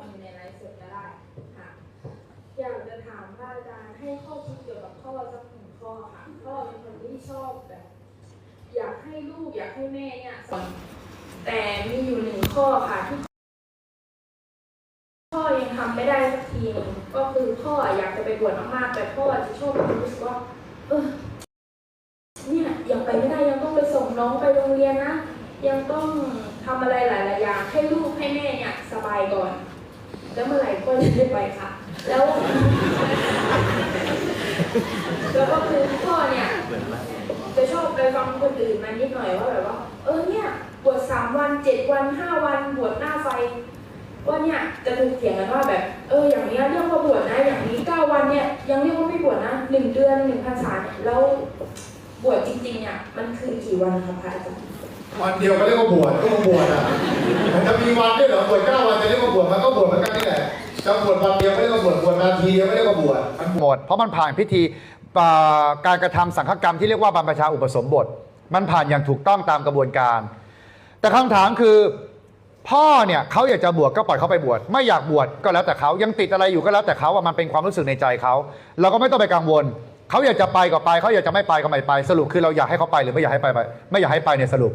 ฟังอยู่ในไลฟ์สดก็ได้ค่ะ อยากจะถามพระอาจารย์ให้ข้อคิดเกี่ยวกับพ่อสักหนึ่งข้อค่ะพ่อเป็นคนที่ชอบแบบอยากให้ลูกอยากให้แม่เนี่ยสอนแต่มีอยู่หนึ่งข้อค่ะที่พ่อยังทำไม่ได้สักทีหนึงก็คือพ่ออยากจะไปบวชมากๆแต่พ่อจะชอบรู้สึกว่า เออเนี่ยยังไปไม่ได้ยังต้องไปส่งน้องไปโรงเรียนนะ ยังต้องทำอะไรหลายๆอย่างให้ลูกให้แม่เนี่ยสบายก่อน แล้วเมื่อไหร่ก็จะได้ไปค่ะ แล้ว แล้วก็คือพ่อเนี่ย จะชอบไปฟังคนอื่นมานิดหน่อยว่าแบบว่า เออเนี่ยบวชสามวันเจ็ดวันห้าวันบวชหน้าไฟว่าเนี่ยจะถูกเถียงกันว่าแบบ เอออย่างเนี้ยเรียกว่าบวชนะอย่างนี้เก้าวันเนี่ยยังเรียกว่าไม่บวชนะหนึ่งเดือนหนึ่งพรรษาเนี่ยแล้วบวชจริงๆเนี่ยมันคือกี่วันคะพระอาจารย์ วันเดียวก็เรียกว่าบวชก็มาบวชอะมันจะมีวันด้วยเหรอบวชเก้าวันจะเรียกว่าบวชมันก็บวชเหมือนกันนี่แหละจะบวชวันเดียวไม่เรียกว่าบวชบวชนาทีเดียวไม่เรียกว่าบวชมันหมดเพราะมันผ่านพิธีการกระทำสังฆกรรมที่เรียกว่าบรรพชาอุปสมบท มันผ่านอย่างถูกต้องตามกระบวนการ แต่คำถามคือพ่อเนี่ยเขาอยากจะบวชก็ปล่อยเขาไปบวชไม่อยากบวชก็แล้วแต่เขายังติดอะไรอยู่ก็แล้วแต่เขาว่ามันเป็นความรู้สึกในใจเขาเราก็ไม่ต้องไปกังวลเขาอยากจะไปก็ไปเขาอยากจะไม่ไปก็ไม่ไปสรุปคือเราอยากให้เขาไปหรือไม่อยากให้ไปไปไม่อยากให้ไปเนี่ยสรุป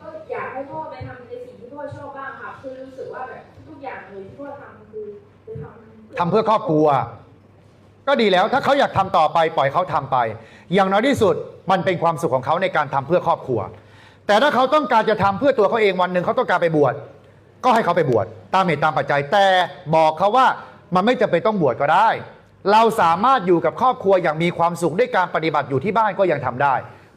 ก็อยากให้พ่อไปทำในสิ่งที่พ่อชอบบ้างค่ะ คือรู้สึกว่าแบบทุกอย่างเลยที่พ่อทำคือจะ ทำทำเพื่อครอบครัว ก็ดีแล้วถ้าเขาอยากทำต่อไปปล่อยเขาทำไป อย่างน้อยที่สุดมันเป็นความสุขของเขาในการทำเพื่อครอบครัว แต่ถ้าเขาต้องการจะทำเพื่อตัวเขาเองวันหนึ่งเขาต้องการไปบวชก็ให้เขาไปบวชตามเหตุตามปัจจัย แต่บอกเขาว่ามันไม่จำเป็นต้องบวชก็ได้ เราสามารถอยู่กับครอบครัวอย่างมีความสุขด้วยการปฏิบัติอยู่ที่บ้านก็ยังทำได้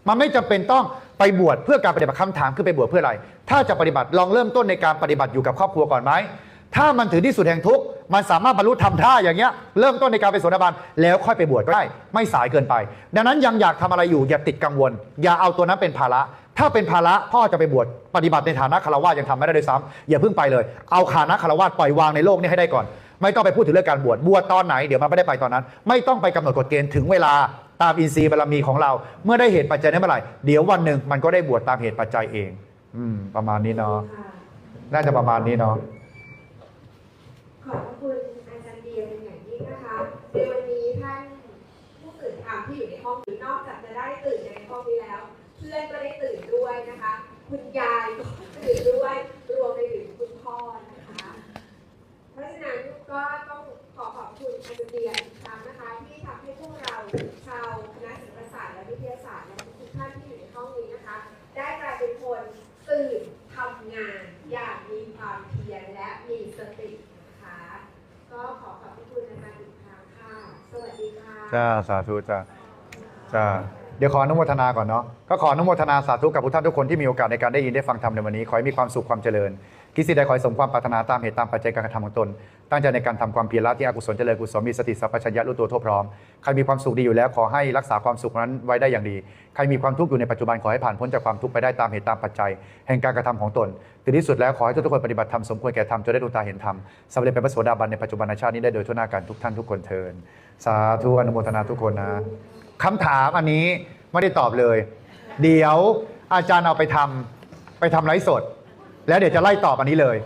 มันไม่จำเป็นต้องไปบวชเพื่อการปฏิบัติคำถามคือไปบวชเพื่ออะไร ถ้าจะปฏิบัติลองเริ่มต้นในการปฏิบัติอยู่กับครอบครัวก่อนไหม ถ้ามันถึงที่สุดแห่งทุกข์มันสามารถบรรลุธรรมท่าอย่างเงี้ยเริ่มต้นในการเป็นโสดาบันแล้วค่อยไปบวชก็ได้ไม่สายเกินไป ดังนั้นยังอยากทำอะไรอยู่อย่าติดกังวล อย่าเอาตัวนั้นเป็นภาระ ถ้าเป็นภาระพ่อจะไปบวชปฏิบัติในฐานะคารวะยังทำไม่ได้ด้วยซ้ำอย่าเพิ่งไปเลย เอาฐานะคารวะปล่อยวางในโลกนี้ให้ได้ก่อน ไม่ต้องไปพูดถึงเรื่องการบวชบวชตอนไหนเดี๋ยวมันไม่ได้ไปตอนนั้น ไม่ต้องไปกำหนดกฎเกณฑ์ถึงเวลาตามอินทรีย์บารมีของเรา เมื่อได้เหตุปัจจัยนั้นเมื่อไหร่เดี๋ยววันหนึ่งมันก็ได้บวชตามเหตุปัจจัยเอง อืม ประมาณนี้เนาะน่าจะประมาณนี้เนาะ ขอบพระคุณอาจารย์เดียเป็นอย่างยิ่งนะคะ ในวันนี้ท่านผู้ตื่นธรรมที่อยู่ในห้องนี้นอกจากจะได้ตื่นในห้องนี้แล้ว เพื่อนก็ได้ตื่นด้วยนะคะ คุณยายก็ตื่นด้วย จ้าสาธุจ้าจ้าเดี๋ยวขออนุโมทนาก่อนเนาะก็ขออนุโมทนาสาธุกับทุกท่านทุกคนที่มีโอกาสในการได้ยินได้ฟังธรรมในวันนี้ ขอให้มีความสุขความเจริญ คิดสิ่งใดขอให้สมความปรารถนาตามเหตุตามปัจจัยการกระทำของตน ตั้งใจในการทำความเพียรละที่อกุศลเจริญกุศลมีสติสัพพัญญะรู้ตัวทั่วพร้อม ใครมีความสุขดีอยู่แล้วขอให้รักษาความสุขนั้นไว้ได้อย่างดี ใครมีความทุกข์อยู่ในปัจจุบันขอให้ผ่านพ้นจากความทุกข์ไปได้ตามเหตุตามปัจจัย แห่งการกระทำของตนถึงที่สุดแล้วขอให้ทุกคนปฏิบัติธรรมสมควรแก่ธรรมจนได้ดวงตาเห็นธรรมสำเร็จเป็นพระโสดาบันในปัจจุบันชาตินี้ได้โดยทั่วหน้ากันทุกท่านทุกคนเทินสาธุอนุโมทนาทุกคนนะคำถามอันนี้ไม่ได้ตอบเลย เดี๋ยวอาจารย์เอาไปทำไปทำไลฟ์สด แล้วเดี๋ยวจะไล่ตอบอันนี้เลย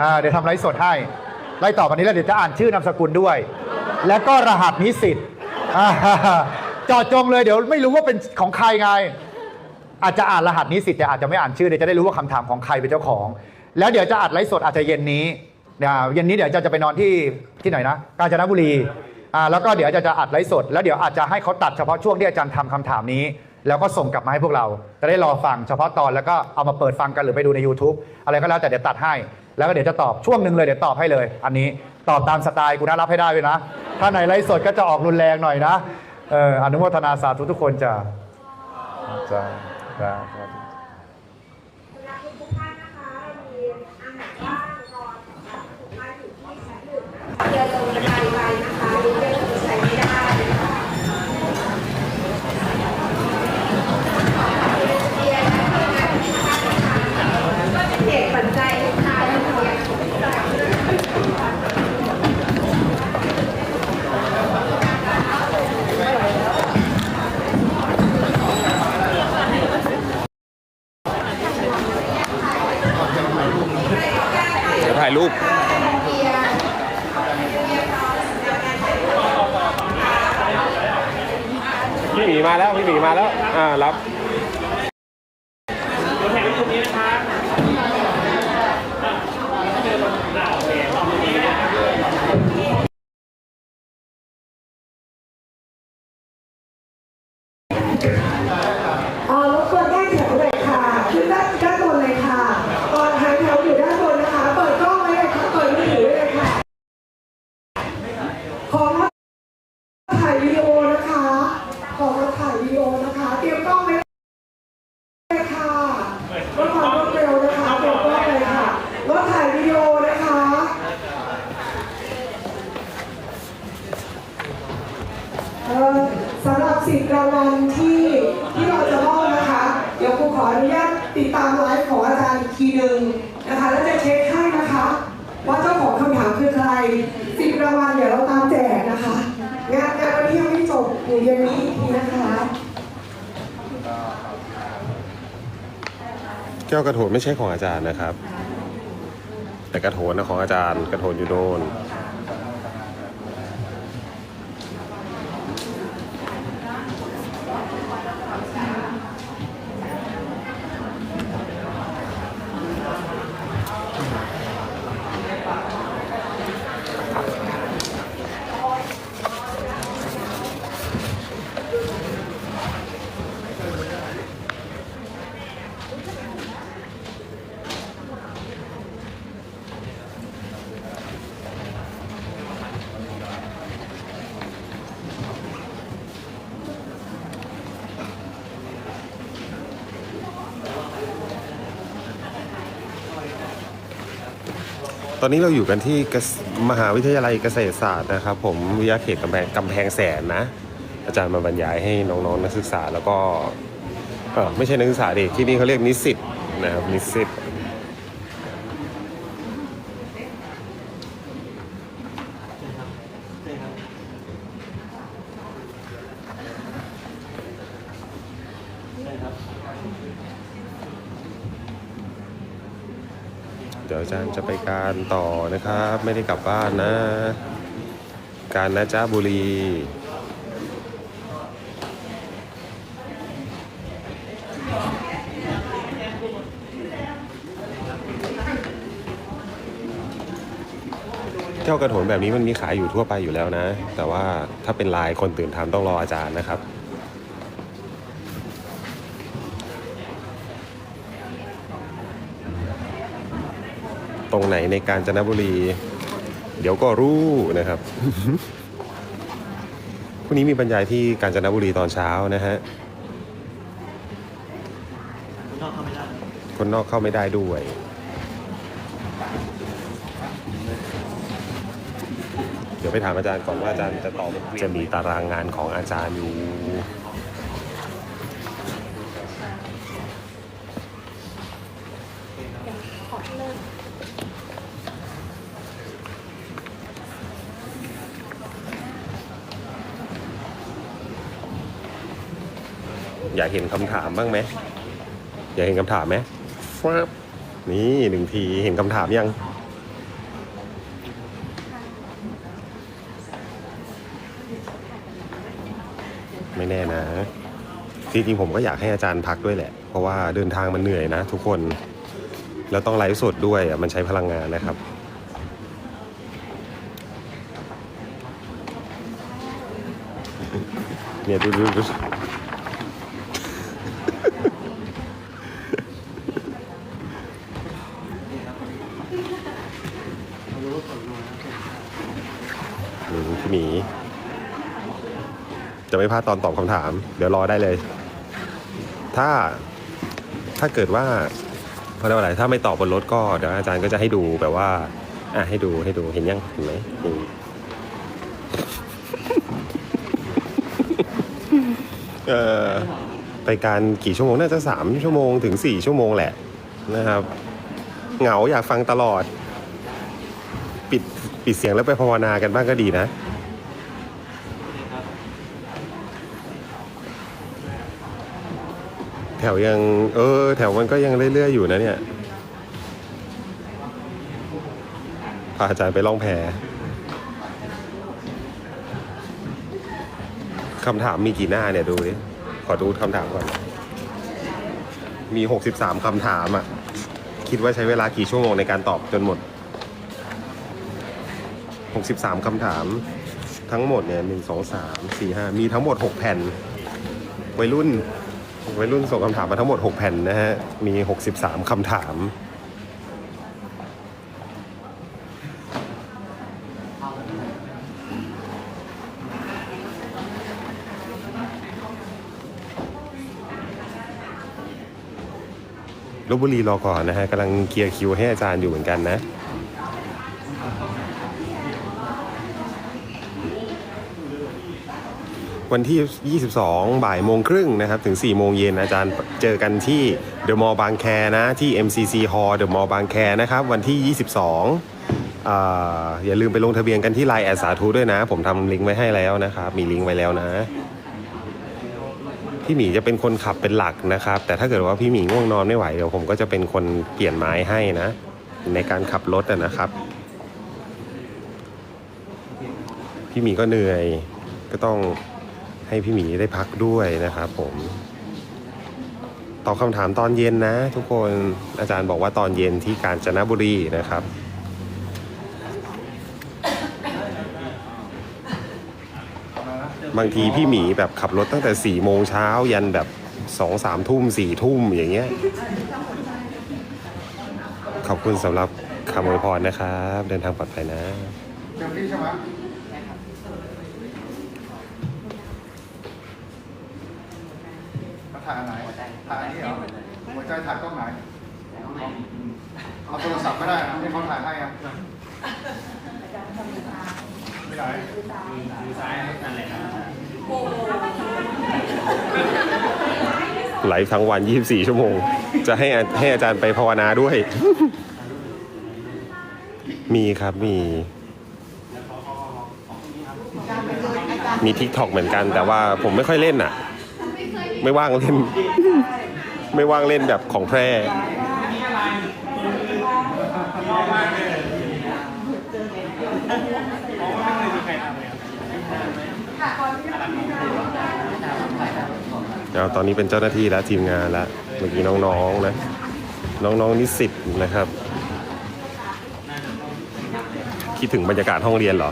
อ่าเดี๋ยวทำไลฟ์สดให้ ไล่ตอบอันนี้แล้วเดี๋ยวจะอ่านชื่อนามสกุลด้วย แล้วก็รหัสนิสิตอ่าจอดจงเลยเดี๋ยวไม่รู้ว่าเป็นของใครไง อาจจะอ่านรหัสนิสิตแต่อาจจะไม่อ่านชื่อเดี๋ยวจะได้รู้ว่าคำถามของใครเป็นเจ้าของ แล้วเดี๋ยวจะอัดไลฟ์สดอาจจะเย็นนี้อ่าเย็นนี้เดี๋ยวจะจะไปนอนที่ที่ไหนนะกาญจนบุรีอ่าแล้วก็เดี๋ยวจะจะอัดไลฟ์สด แล้วเดี๋ยวอาจจะให้เขาตัดเฉพาะช่วงที่อาจารย์ทำคำถามนี้ แล้วก็ส่งกลับมาให้พวกเรา จะได้รอฟังเฉพาะตอนแล้วก็เอามาเปิดฟังกันหรือไปดูใน YouTube อะไรก็แล้วแต่เดี๋ยวตัดให้ แล้วก็เดี๋ยวจะตอบช่วงหนึ่งเลยเดี๋ยวตอบให้เลย อันนี้ตอบตามสไตล์กูนะรับให้ได้ด้วยนะ ถ้าในไลฟ์สดก็จะออกรุนแรงหน่อยนะเอออนุโมทนาสาธุทุกคนจะจะจะจะสำหรับทุกท่านนะคะเรามีอาหารว่างรอสำหรับทุกท่านอยู่ที่ชั้นหนึ่งนะคะเดินลงบันไดไปนะคะลิฟต์เดินลงใช้ไม่ได้นะคะเรียนและทำงานที่ท่านนะคะก็เป็นเหตุปัจจัยลูกค้าที่เรียนของเรา เดี๋ยวพ รูปพี่หมีมาแล้วพี่หมีมาแล้ว อ่า รับอ่ารบกวนแยกแถวเลยค่ะ ขึ้นด้านด้านบนเลยค่ะ ตอนหางแถวอยู่ด้านบนนะคะ เปิดกล้องไว้เลยค่ะ เปิดมือถือไว้เลยค่ะ ขอมาถ่ายวิดีโอนะคะ ขอมาถ่ายวิดีโอนะคะ เตรียมกล้องไว้เลยค่ะรถความรวดเร็วนะคะ เตรียมกล้องเลยค่ะรถถ่ายวิดีโอนะคะ เอ่อสำหรับสิทธิ์รางวัลที่ที่เราจะมอบนะคะ เดี๋ยวครูขออนุญาตติดตามไลฟ์ของอาจารย์อีกทีหนึ่งนะคะ แล้วจะเช็คให้นะคะ ว่าเจ้าของคำถามคือใครสิทธิ์รางวัลเดี๋ยวเราตามแจกนะคะ งานงานวันนี้ยังไม่จบอยู่เย็นนี้อีกทีนะคะ แก้วกระโถน ไม่ใช่ของอาจารย์นะครับ แต่กระโถนนะของอาจารย์ กระโถนอยู่โน่น อนนี้เราอยู่กันที่มหาวิทยาลัยเกษตรศาสตร์นะครับผมวิทยาเขตกำแพงกำแพงแสนนะ อาจารย์มาบรรยายให้น้องๆนักศึกษาแล้วก็เออไม่ใช่นักศึกษาดิที่นี่เขาเรียกนิสิตนะครับนิสิต อาจารย์จะไปการต่อนะครับ ไม่ได้กลับบ้านนะ การนะจ้าบุรีแก้วกระโถนแบบนี้มันมีขายอยู่ทั่วไปอยู่แล้วนะ แต่ว่าถ้าเป็นลายคนตื่นทำต้องรออาจารย์นะครับ ตรงไหนในการจนบุรี เดี๋ยวก็รู้นะครับพรุ่งนี้มีบรรยายที่กาญจนบุรีตอนเช้านะฮะคนนอกเข้าไม่ได้ด้วยเดี๋ยวไปถามอาจารย์ก่อนว่าอาจารย์จะตอบจะมีตารางงานของอาจารย์อยู่ อยากเห็นคำถามบ้างไหมอยากเห็นคำถามไหมฟับนี่หนึ่งทีเห็นคำถามยัง ไม่แน่นะจริงๆผมก็อยากให้อาจารย์พักด้วยแหละ เพราะว่าเดินทางมันเหนื่อยนะทุกคน แล้วต้องไลฟ์สดด้วยอะมันใช้พลังงานนะครับเนี่ยดูดูดูอืมพี่หมี จะ ไม่พลาดตอนตอบคำถาม เดี๋ยวรอได้เลย ถ้าถ้าเกิดว่าเพราะอะไรถ้าไม่ตอบบนรถก็เดี๋ยวอาจารย์ก็จะให้ดูแบบว่า อะให้ดูให้ดูเห็นยังเห็นไหมเออไปการกี่ชั่วโมงน่าจะสามชั่วโมงถึงสี่ชั่วโมงแหละนะครับ เหงาอยากฟังตลอด ปิดปิดเสียงแล้วไปภาวนากันบ้างก็ดีนะ ถวยังเออ แถวมันก็ยังเรื่อยๆอยู่นะเนี่ยพาอาจารย์ไปล่องแพคำถามมีกี่หน้าเนี่ยดูดิขอดูคำถามก่อน มี 63คำถามอะ คิดว่าใช้เวลากี่ชั่วโมงในการตอบจนหมด 63คำถาม ทั้งหมดเนี่ยหนึ่งสองสามสี่ห้ามีทั้งหมด 6 แผ่นวัยรุ่น วัยรุ่นส่งคำถามมาทั้งหมด 6 แผ่นนะฮะ มี 63 คำถาม ลบบุรีรอก่อนนะฮะกำลังเคลียร์คิวให้อาจารย์อยู่เหมือนกันนะ วันที่ 22 บ่ายโมงครึ่งนะครับ ถึง 4 โมงเย็นอาจารย์เจอกันที่เดอะมอลล์บางแคนะที่ MCC Hall เดอะมอลล์บางแคนะครับ วันที่ 22ออย่าลืมไปลงทะเบียนกันที่ไลน์แอดสาธุด้วยนะ ผมทำลิงก์ไว้ให้แล้วนะครับ มีลิงก์ไว้แล้วนะ พี่หมีจะเป็นคนขับเป็นหลักนะครับ แต่ถ้าเกิดว่าพี่หมีง่วงนอนไม่ไหวเดี๋ยวผมก็จะเป็นคนเปลี่ยนไม้ให้นะ ในการขับรถนะครับ พี่หมีก็เหนื่อยก็ต้อง ให้พี่หมีได้พักด้วยนะครับผมตอบคำถามตอนเย็นนะ ทุกคนอาจารย์บอกว่าตอนเย็นที่กาญจนบุรีนะครับ บางทีพี่หมีแบบขับรถตั้งแต่สี่โมงเช้ายันแบบสองสามทุ่มสี่ทุ่มอย่างเงี้ย ขอบคุณสำหรับคำอวยพรนะครับ เดินทางปลอดภัยนะายอันนี้เหรอหัวใจถ่ายกล้องไหนเอาโทรศัพท์ก็ได้นะให้เขาถ่ายให้อะไม่ได้ไลฟ์ทั้งวัน 24 ชั่วโมง จะให้อาให้อาจารย์ไปภาวนาด้วย มีครับมี มีทิกตอกเหมือนกัน แต่ว่าผมไม่ค่อยเล่นอะ ไม่ว่างเล่น ไม่ว่างเล่นแบบของแพร่เอาตอนนี้เป็นเจ้าหน้าที่แล้วทีมงานแล้วเมื่อกี้น้องๆนะ น้องๆนิสิตนะครับ คิดถึงบรรยากาศห้องเรียนเหรอ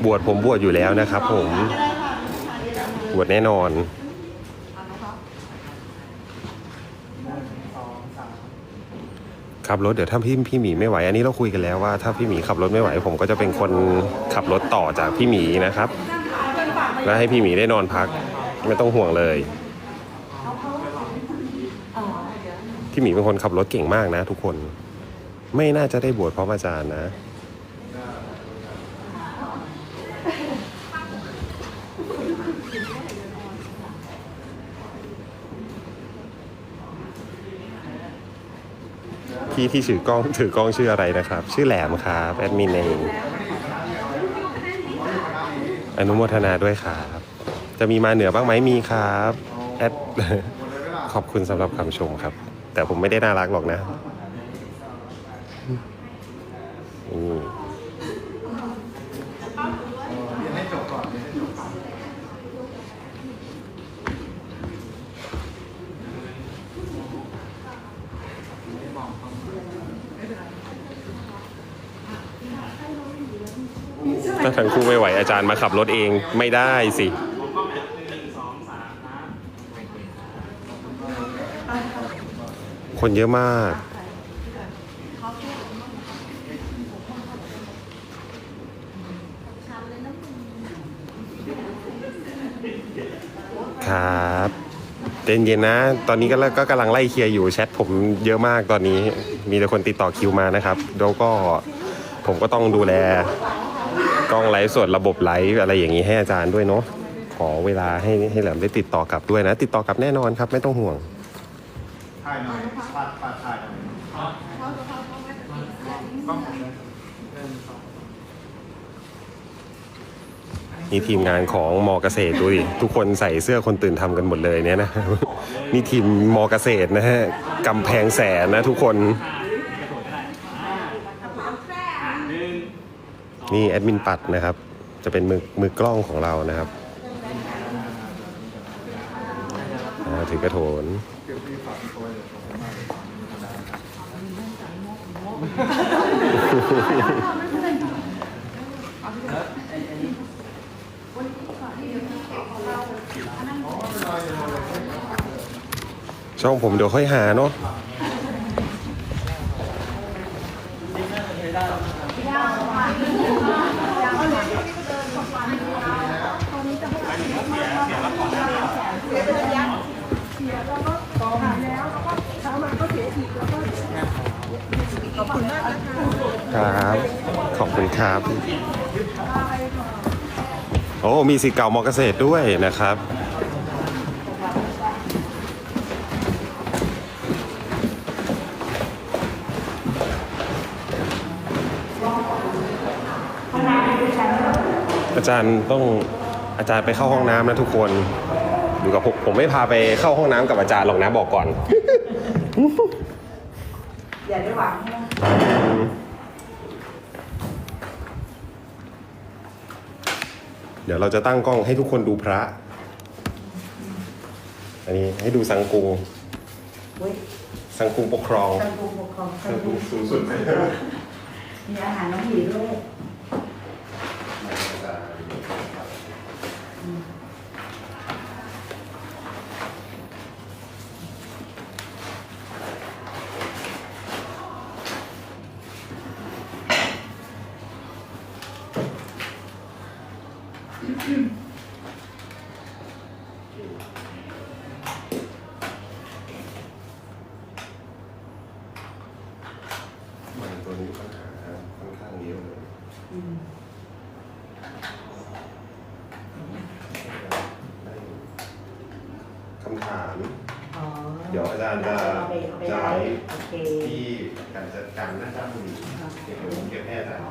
บ วชผมบวชอยู่แล้วนะครับผมบวชแน่นอนขับรถเดี๋ยวถ้าพี่พี่หมีไม่ไหว อันนี้เราคุยกันแล้วว่าถ้าพี่หมีขับรถไม่ไหว ผมก็จะเป็นคนขับรถต่อจากพี่หมีนะครับ แล้วให้พี่หมีได้นอนพักไม่ต้องห่วงเลยพี่หมีเป็นคนขับรถเก่งมากนะ ทุกคนไม่น่าจะได้บวชเพราะอาจารย์นะ พี่ที่ถือกล้องถือกล้องชื่ออะไรนะครับ ชื่อแหลมครับแอดมินเองอนุโมทนาด้วยครับ จะมีมาเหนือบ้างไหมมีครับแอดขอบคุณสำหรับคำชมครับ แต่ผมไม่ได้น่ารักหรอกนะอืม เรียนให้จบก่อนเรียนให้จบก่อน ถ้าทั้งคู่ไม่ไหวอาจารย์มาขับรถเองไม่ได้สิคนเยอะมาก ครับเย็นเย็นนะ ตอนนี้ก็ก็กำลังไล่เคลียร์อยู่แชทผมเยอะมากตอนนี้ มีแต่คนติดต่อคิวมานะครับ แล้วก็ผมก็ต้องดูแล กล้องไลฟ์สดระบบไลฟ์อะไรอย่างนี้ให้อาจารย์ด้วยเนาะขอเวลาให้ให้แหลมได้ติดต่อกลับด้วยนะ ติดต่อกลับแน่นอนครับ ไม่ต้องห่วงถ่ายหน่อยปาดปาดถ่ายหน่อยต้องนี่ทีมงานของมอเกษตรดูดิทุกคนใส่เสื้อคนตื่นทำกันหมดเลยเนี่ยนะนี่ทีมมอเกษตรนะฮะกำแพงแสนนะทุกคน นี่แอดมินปัดนะครับ จะเป็นมือมือกล้องของเรานะครับถือกระโถนช่องผมเดี๋ยวค่อยหาเนาะ ครับ ขอบคุณครับ โอ้มีสิทธิ์เก่ามอเกษตรด้วยนะครับอาจารย์ต้องอาจารย์ไปเข้าห้องน้ำนะทุกคนอยู่กับผมผมไม่พาไปเข้าห้องน้ำกับอาจารย์หรอกนะบอกก่อน อย่าได้หวัง เดี๋ยวเราจะตั้งกล้องให้ทุกคนดูพระ อันนี้ให้ดูสังกุงเว้ยสังกุงปกครอง สังกุงปกครองสัสังงกุกุงงสูงสุด มีอาหารน้องหมีด้วย มันตัวนี้ปัญหาค่อนข้างเยอะเลยคำถาม อ๋อ เดี๋ยวอาจารย์จะ เอาไปเอาไป จะ ไล ไล ฟ์ ฟ์ โอเค ที่การจัดการหน้าจ้าบุรีเดี๋ยวผมเก็บให้อาจารย์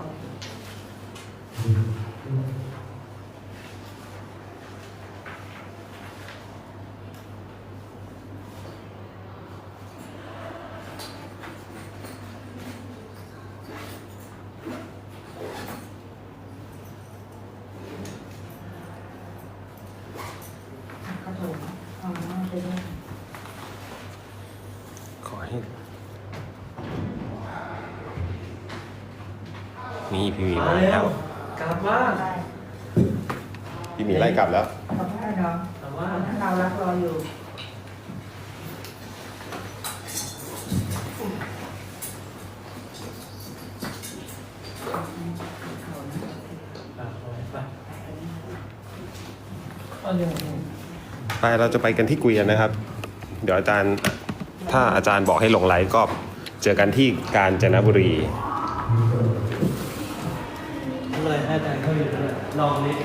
กระโถนอ๋อไปด้วย ขอให้ นี่พี่หมีมาแล้ว กลับบ้านได้พี่หมีไล่กลับแล้ว ขอบคุณเนาะกลับบ้านถ้าเรารักรออยู่ไปไปเอาเดี๋ยวไปเราจะไปกันที่เกวียนนะครับ เดี๋ยวอาจารย์ถ้าอาจารย์บอกให้ลงไลฟ์ก็เจอกันที่กาญจนบุรี ลองนิด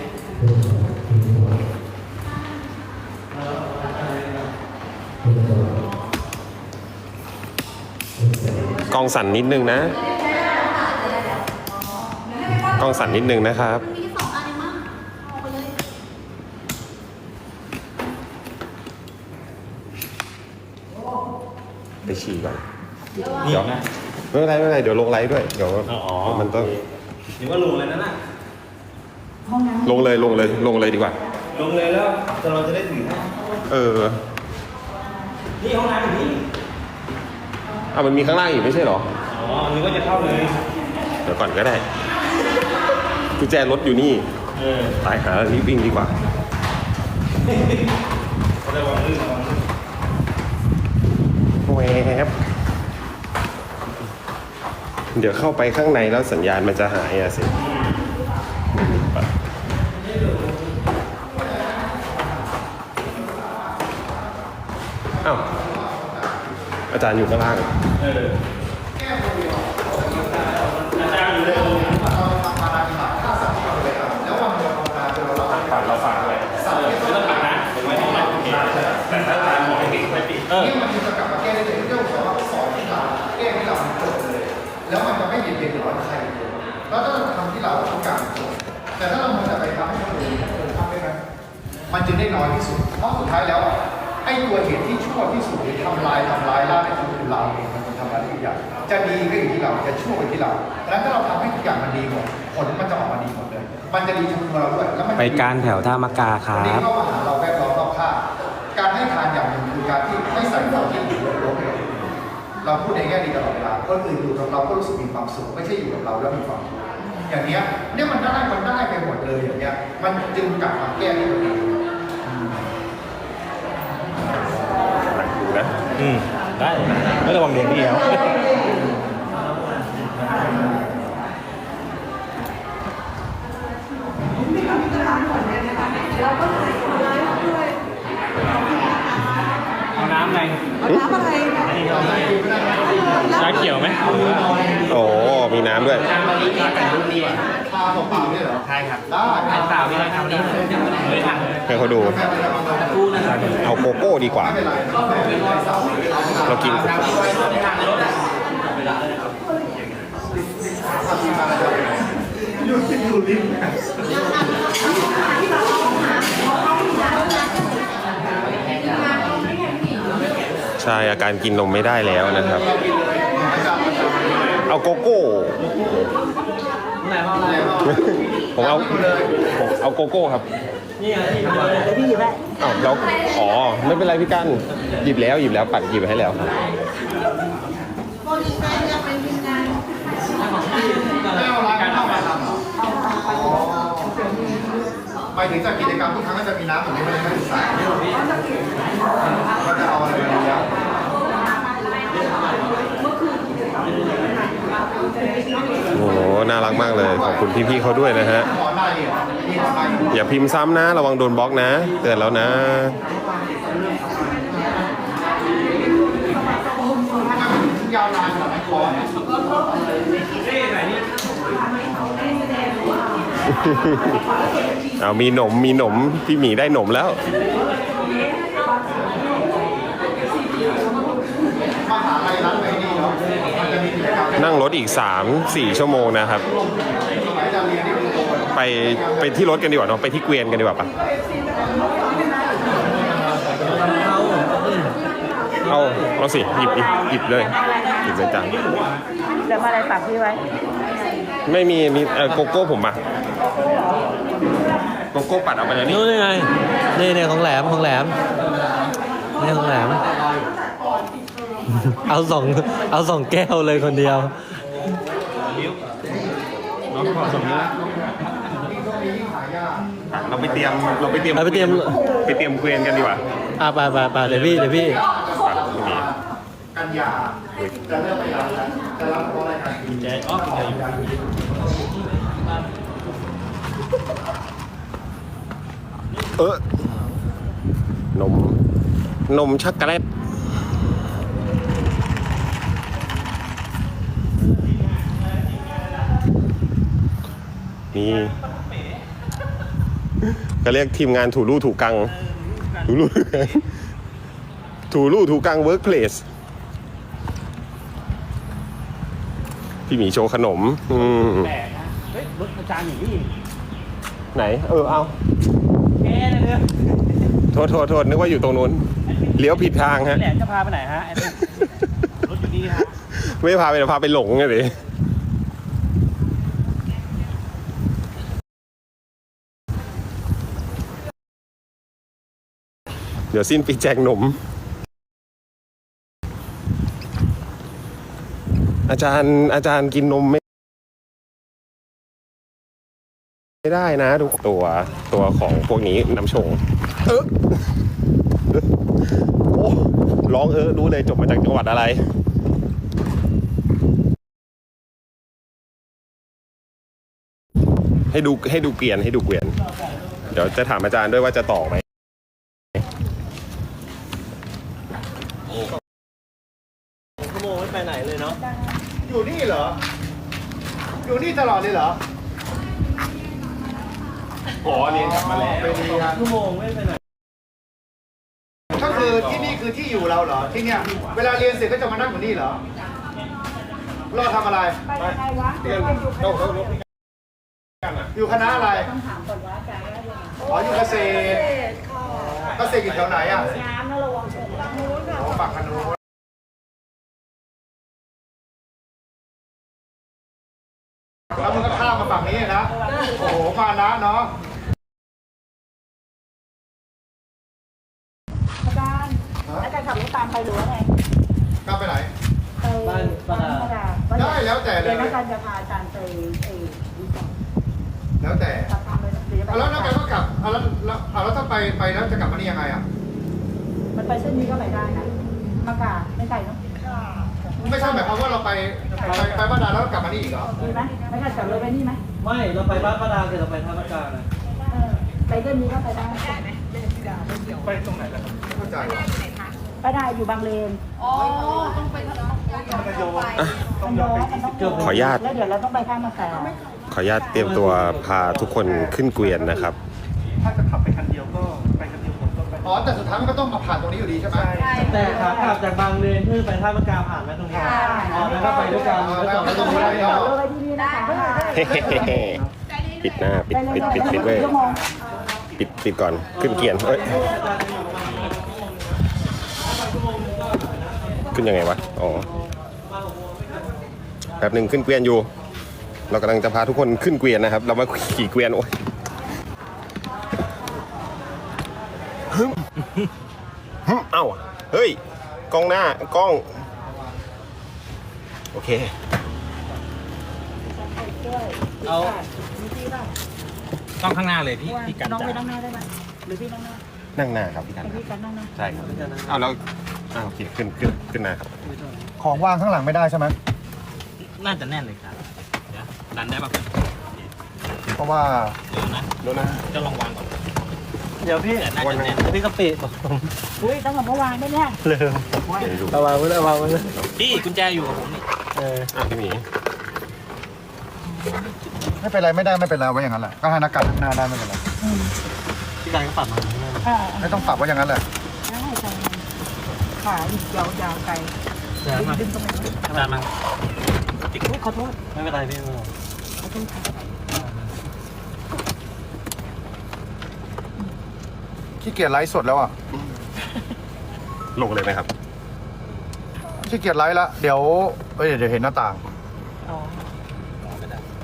เอาอะไรนะกล้องสั่นนิดนึงนะกล้องสั่นนิดนึงนะครับมีสองอันเองมั้งเอาไปเลยไปฉี่ก่อนเดี๋ยวไม่เป็นไรไม่เป็นไรเดี๋ยวลงไลฟ์ด้วย เดี๋ยวมันต้องเดี๋ยวว่าลงเลยนะน่ะห้องน้ำ ลงเลยลงเลยลงเลยดีกว่า ลงเลยแล้วแต่เราจะได้ถือให้เออ นี่ห้องน้ำอยู่นี่อะมันมีข้างล่างอีกไม่ใช่เหรอ อ๋อนึกว่าจะเข้าเลย เดี๋ยวก่อนก็ได้กุญแจรถอยู่นี่ เออตายหารีบวิ่งดีกว่าระวังลื่นระวังลื่นแวบเดี๋ยวเข้าไปข้างในแล้วสัญญาณมันจะหายอะสิ จารย์อยู่ข้างล่างนี่มันจะกลับมาแก้ได้เลยเรื่องของว่าสอนที่เราแก้ที่เราเกิดเลย แล้วมันจะไม่เด็นรอใครเราต้ทำที่เราต้องการแต่ถ้าเรามันจะไปทำให้คนอื่นคนอื่นทำได้มมันจะได้น้อยที่สุดเพราะสุดท้ายแล้วไอ้ตัวเหตุที่ ชั่วที่สุดหรือทำลายทำลายล่าในชีวิตเราเองมันทำลายทุกอย่างจะดีก็อยู่ที่เราจะชั่วก็อยู่ที่เราดังนั้นถ้าเราทำให้ทุกอย่างมันดีหมดผลมันจะออกมาดีหมดเลย มันจะดีทั้งตัวเราด้วยแล้วมันจะไปดีการแถวท่ามะกาควันรันี้บเข้ามาหาเราแวดล้อมรอบข้างการให้ทานอย่างหนึ่งคือการที่ไม่ใส่ความคิดหรือลบๆให้กับคนอื่นเราพูดในแง่ดีตลอดเวลาคนอื่นอยู่กับเราก็รู้สึกมีความสุขไม่ใช่อยู่กับเราแล้วมีความทุกข์อย่างเนี้ยเนี่ยมันได้มันได้ไปหมดเลยอย่างเงี้ยมันจึงกลับมาแก้ที่ตัวเองดู นะ อืม ได้ไม่ระวังเรียนพี่เขาเอาน้ำไงน้ำอะไรชาเขียวไหมโอ้ มีน้ำด้วยทาเปล่าๆเนี่ยเหรอ ใช่ครับได้เปล่าพี่ครับนี่เลยค่ะ ให้เขาดู เอาโกโก้ดีกว่า เรากินใช่อาการกินนมไม่ได้แล้วนะครับ เอาโกโก้ผมเอาผมเอาโกโก้ครับ นี่ไงพี่ทำอะไรอ้าวแล้วอ๋อ ไม่เป็นไรพี่กั้นหยิบแล้วหยิบแล้วปัดหยิบให้แล้วครับไม่เอาร้านเข้ามาทำเหรอหมายถึงจากกิจกรรมทุกครั้งก็จะมีน้ำแบบนี้ม่ได้ไม่ได้ใส่ก็จะเอาอะไรมาเลี้ยงโอ้โหน่ารักมากเลย ขอบคุณพี่ๆเขาด้วยนะฮะขอได้เนี่ยนี่ขอได้ อย่าพิมพ์ซ้ำนะ ระวังโดนบล็อกนะ เตือนแล้วนะเอามีหนมมีหนม พี่หมีได้หนมแล้วมหาลัยรัฐไปนี่เนามันจะมีกิจกรรมนั่งรถอีก 3-4 ชั่วโมงนะครับ สมัยอาจารย์เรียนนี่คือโตกันไปไปที่รถกันดีกว่าเนาะไปที่เกวียนกันดีกว่าปะเอาเอาสิหยิบหยิบหยิบเลยหยิบเลยจังเดี๋ยวมาอะไรฝากพี่ไว้ ไม่มีมีเอ่อโกโก้ผมอะโกโก้ปัดเอาไปแล้วนี่นู่นไงนี่เนี่ยของแหลมของแหลมนี่ของแหลม เอาสองเอาสองแก้วเลยคนเดียว น้องขอสมนี้เราไปเตรียมเราไปเตรียมเราไปเตรียม ไปเตรียมเกวียนกันดีกว่าอะไปไปไปเดี๋ยวพี่เดี๋ยวพี่กันยาจะเริ่มไม่รับแล้วจะรับเพราะอะไรกันแจ๊อ๋อกินอะไรอยู่เออนม นมช็อกโกแลต นี่ก็เรียกทีมงานถูลู่ถูกัง ถูลู่ถูกังถูลู่ถูกังเวิร์กเพลสพี่หมีโชว์ขนม อืมแปลกนะเฮ้ยรถอาจารย์อยู่นี่ไหน เออ เอาแกเลยเนี่ยโทษโทษโทษนึกว่าอยู่ตรงนู้น เลี้ยวผิดทางฮะแหลมจะพาไปไหนฮะไอ้นี่รถอยู่นี่ฮะไม่พาไปเดี๋ยวพาไปหลงไงดิ ดี๋ยวสิ้นปีแจกหนม อาจารย์อาจารย์กินนมไม่ไม่ได้นะทุกตัวตัวของพวกนี้น้ำชง เออโอ้ร้องเออรู้เลยจบมาจากจังหวัดอะไรให้ดูให้ดูเกวียนให้ดูเกวียน เดี๋ยวจะถามอาจารย์ด้วยว่าจะต่อไหม ขโมยไม่ไปไหนเลยเนาะ อยู่นี่เหรอ อยู่นี่ตลอดเลยเหรออ๋อเรียนกลับมาแล้ว ไปดีครับชั่วโมงไม่ไปไหนก็คือที่นี่คือที่อยู่เราเหรอ ที่เนี่ย เวลาเรียนเสร็จก็จะมานั่งอยู่นี่เหรอเรอดทำอะไร ไปยังไงวะเรียนอยู่คเราณะเราเรากันอะอยู่คณะอะไรต้องถามก่อนว่าอาจารย์ว่ายังไงอ๋ออยู่เกษตรเกษตรอยู่แถวไหนอะน้ำนะระวังชนทางนู้นค่ะอ๋อฝั่งคนูน แล้วมึงก็ข้ามมาฝั่งนี้นะ โอ้โห มานะเนาะอาจารย์อาจารย์ขับรถตามไปหรือว่าไงกลับไปไหน ไปบ้านป้าดาป้าดาได้แล้วแต่เลยเดี๋ยวนักการจะพาอาจารย์ไปไอ้รีสอร์ทแล้วแต่ขับตามไปเดี๋ยวจะไปเอาแล้วนักการก็กลับเอาแล้วแล้วเอาแล้วถ้าไปไปแล้วจะกลับมานี่ยังไงอะ มันไปเส้นนี้ก็ไปได้นะมากาไม่ไกลเนาะ ไม่ใช่หมายความว่าเราไปไปไปบ้านดาแล้วก็กลับมานี่อีกเหรอดีไหมไม่ขับจากรถไปนี่ไหมไม่เราไปบ้านป้าดาคือเราไปท่ามะกลางนะเออไปเส้นนี้ก็ไปได้ไปตรงไหนล่ะไม่เข้าใจว่ะป้าดาอยู่บางเลนอ๋อต้องไปทางประโยชน์มันโยนมันต้องเกือบขออนุญาต แล้วเดี๋ยวเราต้องไปข้ามมะขามขออนุญาตเตรียมตัวพาทุกคนขึ้นเกวียนนะครับ ถ้าจะขับไป อ๋อแต่สุดท้ายมันก็ต้องมาผ่านตรงนี้อยู่ดีใช่ไหม แต่ขากลับจากบางเลนเพื่อไปท่ามะกลางผ่านไหมตรงนี้อ๋อแล้วก็ไปด้วยกันแล้วจอดไม่ตต้รองงไปนี้ได้จเนาะอดรถไว้ที่นี่นะคะปิดหน้า ปิดไปเลยปิดปิดปิดเว้ย ชั่วโมง ปิดปิดก่อน ขึ้นเกียร์เอ้ย ขึ้นยังไงวะ อ๋อ แป๊บหนึ่งขึ้นเกวียนอยู่ เรากำลังจะพาทุกคนขึ้นเกวียนนะครับ เรามาขี่เกวียนโอ้ย ฮึ่มฮึ่มเอ้าเฮ้ย กล้องหน้ากล้อง โอเค เอาต้องข้างหน้าเลยพี่พี่กันน้องไปจ้านั่งหน้าได้ไหมหรือพี่นั่งหน้านั่งหน้าครับพี่กันให้พี่กันนั่งหน้าใช่ครับเอาแล้วอ้าวโอเคขึ้นขึ้นขึ้นหน้าครับของวางข้างหลังไม่ได้ใช่ไหมน่าจะแน่นเลยครับเดี๋ยวดันได้ป่ะเพราะว่าเดี๋ยวนะดูนะจะลองวางก่อน เดี๋ยวพี่แต่น่าจะแน่นพี่กะปิบอกผมอุ้ยต้องกับเมื่อวานได้เนี่ยลืมเอาวางไว้เลยเอาวางไว้เลยพี่กุญแจอยู่กับผมนี่เอออะพี่หมีไม่เป็นไรไม่ได้ไม่เป็นไรไว้อย่างนั้นแหละก็ให้นักการข้างหน้าได้ไม่เป็นไรพี่การก็ปรับมาให้อ่าไม่ต้องปรับไว้อย่างนั้นแหละได้ใช่ขาอีกยาวๆไกลเดี๋ยวมาดึงตรงไหนทำงานมาอุ้ยขอโทษไม่เป็นไรพี่ไม่เป็นไรขอโทษค่ะ ขี้เกียจไลฟ์สดแล้วอะลงเลยไหมครับขี้เกียจไลฟ์ละเดี๋ยวเอ้ยเดี๋ยวเห็นหน้าต่างอ๋อ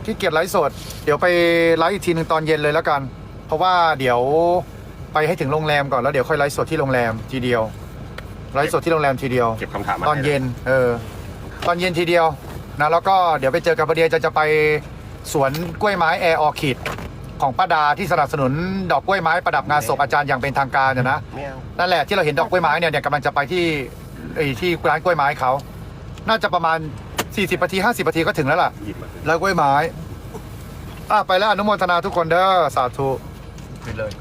ขี้เกียจไลฟ์สด เดี๋ยวไปไลฟ์อีกทีหนึ่งตอนเย็นเลยแล้วกัน เพราะว่าเดี๋ยวไปให้ถึงโรงแรมก่อนแล้วเดี๋ยวค่อยไลฟ์สดที่โรงแรมทีเดียวไลฟ์สดที่โรงแรมทีเดียว เก็บคำถามมาตอนเย็น เออ ตอนเย็นทีเดียวนะแล้วก็เดี๋ยวไปเจอกับประเดียจะจะไปสวนกล้วยไม้แอร์ออคิด ของป้าดาที่สนับสนุนดอกกล้วยไม้ประดับงานศพอาจารย์อย่างเป็นทางการเนี่ยนะไม่เอานั่นแหละที่เราเห็นดอกกล้วยไม้เนี่ยเดี๋ยวกำลังจะไปที่ไอ้ที่ร้านกล้วยไม้เขาน่าจะประมาณ 40นาที50นาทีก็ถึงแล้วล่ะ หยิบมาแล้วกล้วยไม้อะไปแล้วอนุโมทนาทุกคนเด้อสาธุ ไปเลย